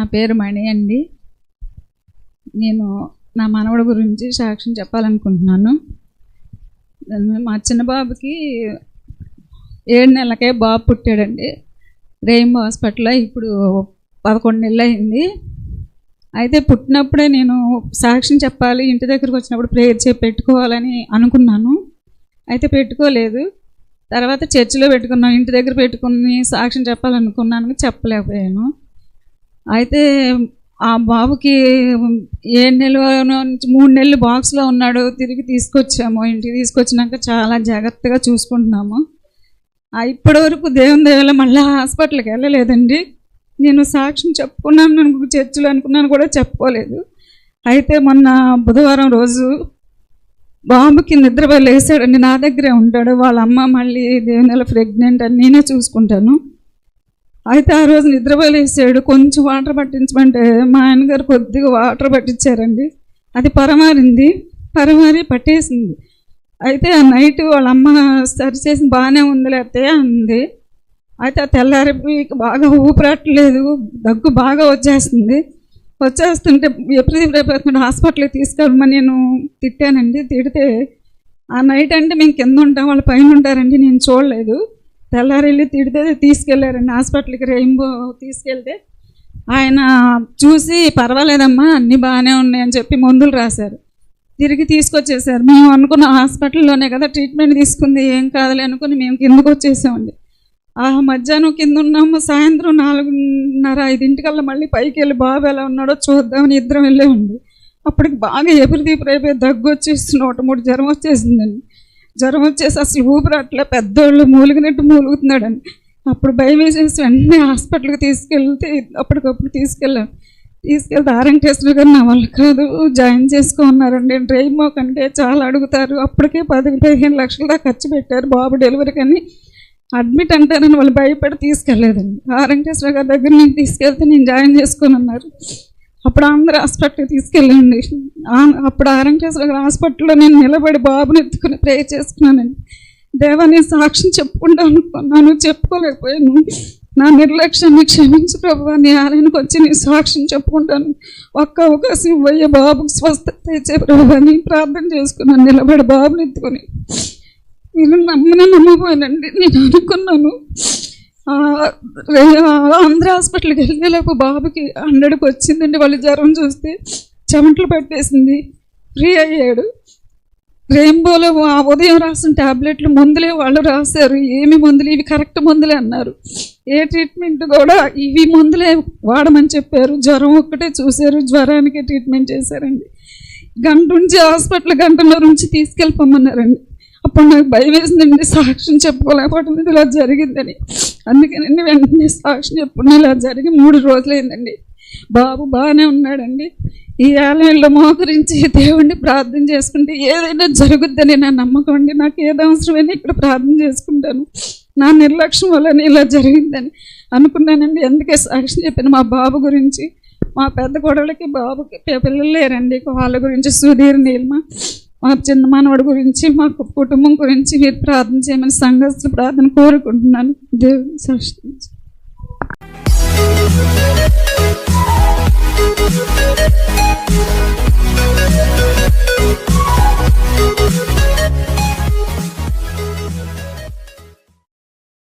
నా పేరు మణి అండి. నేను నా మనవడి గురించి సాక్ష్యం చెప్పాలనుకుంటున్నాను. మా చిన్న బాబుకి ఏడు నెలలకే బాబు పుట్టాడండి. రెయిన్బో హాస్పిటల్లో ఇప్పుడు పదకొండు నెలలు అయింది అయితే పుట్టినప్పుడే నేను సాక్ష్యం చెప్పాలి ఇంటి దగ్గరకు వచ్చినప్పుడు ప్రేయర్ చేసి పెట్టుకోవాలని అనుకున్నాను. అయితే పెట్టుకోలేదు. తర్వాత చర్చిలో పెట్టుకున్నాను ఇంటి దగ్గర పెట్టుకుని సాక్ష్యం చెప్పాలనుకున్నాను చెప్పలేకపోయాను. అయితే ఆ బాబుకి ఏడు నెలల నుంచి మూడు నెలలు బాక్స్లో ఉన్నాడు. తిరిగి తీసుకొచ్చాము. ఇంటికి తీసుకొచ్చినాక చాలా జాగ్రత్తగా చూసుకుంటున్నాము. ఇప్పటి వరకు దేవుని దేవాల మళ్ళీ హాస్పిటల్కి వెళ్ళలేదండి. నేను సాక్ష్యం చెప్పుకున్నాను అనుకు చర్చిలో అనుకున్నాను కూడా చెప్పుకోలేదు. అయితే మొన్న బుధవారం రోజు బాబుకి నిద్ర లేసాడండి నా దగ్గరే ఉంటాడు. వాళ్ళ అమ్మ మళ్ళీ దేవుని నెల ప్రెగ్నెంట్ అని నేనే చూసుకుంటాను. అయితే ఆ రోజు నిద్రపోలేసాడు. కొంచెం వాటర్ పట్టించమంటే మా ఆయనగారు కొద్దిగా వాటర్ పట్టించారండి. అది పరమారింది. పరమారి పట్టేసింది. అయితే ఆ నైట్ వాళ్ళ అమ్మ సరి చేసి బాగానే ఉంది లేకపోతే అంది. అయితే ఆ తెల్లారి బాగా ఊపిరట్లేదు దగ్గు బాగా వచ్చేస్తుంది. వచ్చేస్తుంటే ఎప్పుడు హాస్పిటల్కి తీసుకెళ్ళమని నేను తిట్టానండి. తిడితే ఆ నైట్ అంటే మేము కింద ఉంటాం వాళ్ళు పైన ఉంటారండి. నేను చూడలేదు. తెల్లారి వెళ్ళి తిడితే తీసుకెళ్ళారండి హాస్పిటల్కి రెయిన్బో తీసుకెళ్తే ఆయన చూసి పర్వాలేదమ్మా అన్నీ బాగానే ఉన్నాయని చెప్పి మందులు రాశారు. తిరిగి తీసుకొచ్చేసారు మేము అనుకున్న హాస్పిటల్లోనే కదా ట్రీట్మెంట్ తీసుకుంది ఏం కాదులే అనుకుని మేము కిందకు వచ్చేసామండి. ఆ మధ్యాహ్నం కింద ఉన్నాము సాయంత్రం నాలుగున్నర ఐదింటికల్లా మళ్ళీ పైకి వెళ్ళి బాబు ఎలా ఉన్నాడో చూద్దామని ఇద్దరం వెళ్ళామండి. అప్పటికి బాగా ఎదురు తీపిరైపోయి దగ్గు వచ్చేసి నూట మూడు జ్వరం వచ్చేసిందండి. జ్వరం వచ్చేసి అసలు ఊపిరట్లే పెద్దోళ్ళు మూలిగినట్టు మూలుగుతున్నాడని. అప్పుడు భయం వేసేసి వెంటనే హాస్పిటల్కి తీసుకెళ్తే అప్పటికప్పుడు తీసుకెళ్ళాం. తీసుకెళ్తే ఆరంటేశ్వర గారు నా వల్ల కాదు జాయిన్ చేసుకోమన్నారండి డ్రైమో కంటే చాలా అడుగుతారు. అప్పటికే పది పదిహేను లక్షల దాకా ఖర్చు పెట్టారు బాబు డెలివరీ కానీ. అడ్మిట్ అంటారని వాళ్ళు భయపడి తీసుకెళ్ళలేదండి. ఆర్ఎంటేశ్వర గారి దగ్గర నేను తీసుకెళ్తే నేను జాయిన్ చేసుకోనన్నారు అప్పుడు ఆంధ్ర హాస్పిటల్కి తీసుకెళ్ళండి. అప్పుడు ఆరంకేశ్వర హాస్పిటల్లో నేను నిలబడి బాబుని ఎత్తుకుని ప్రే చేసుకున్నానండి. దేవా నేను సాక్ష్యం చెప్పుకుంటా అనుకున్నాను చెప్పుకోలేకపోయాను. నా నిర్లక్ష్యాన్ని క్షమించు ప్రభు నీ ఆలయానికి వచ్చి నీ సాక్ష్యం చెప్పుకుంటాను. ఒక్క అవకాశం ఇవ్వయ్యే బాబుకు స్వస్థత ఇచ్చే ప్రభు అని ప్రార్థన చేసుకున్నాను నిలబడి బాబుని ఎత్తుకొని. నేను నమ్మిన నమ్మపోయానండి నేను అనుకున్నాను. ఆంధ్ర హాస్పిటల్కి వెళ్ళేలోపు బాబుకి హండ్రెడ్కి వచ్చిందండి వాళ్ళు జ్వరం చూస్తే. చెమటలు పెట్టేసింది. ఫ్రీ అయ్యాడు. రెయిన్బోలో ఉదయం రాసిన ట్యాబ్లెట్లు మందులే వాళ్ళు రాశారు. ఏమి మందులు? ఇవి కరెక్ట్ మందులే అన్నారు. ఏ ట్రీట్మెంట్ కూడా ఇవి మందులే వాడమని చెప్పారు. జ్వరం ఒక్కటే చూశారు. జ్వరానికి ట్రీట్మెంట్ చేశారండి. గంట నుంచి హాస్పిటల్ గంటలో నుంచి తీసుకెళ్ళిపోమన్నారండి. అప్పుడు నాకు భయం వేసిందండి సాక్ష్యం చెప్పుకోలేకపోతుంది ఇలా జరిగిందని. అందుకనండి వెంటనే సాక్ష్యం చెప్పుకుని ఇలా జరిగి మూడు రోజులైందండి. బాబు బాగానే ఉన్నాడండి. ఈ ఆలయంలో మోకరించి దేవుణ్ణి ప్రార్థన చేసుకుంటే ఏదైనా జరుగుద్దని నా నమ్మకం అండి. నాకు ఏది అవసరమైనా ఇక్కడ ప్రార్థన చేసుకుంటాను. నా నిర్లక్ష్యం వల్లనే ఇలా జరిగిందని అనుకున్నానండి. అందుకే సాక్ష్యం చెప్పాను మా బాబు గురించి మా పెద్ద గొడవలకి బాబుకి పిల్లలు లేరండి. వాళ్ళ గురించి సుధీర్ నీల్మ మా చిన్న మానవుడి గురించి మా కుటుంబం గురించి మీరు ప్రార్థన చేయమని సంఘస్థ ప్రార్థన కోరుకుంటున్నాను దేవుని సృష్టించి Thank you.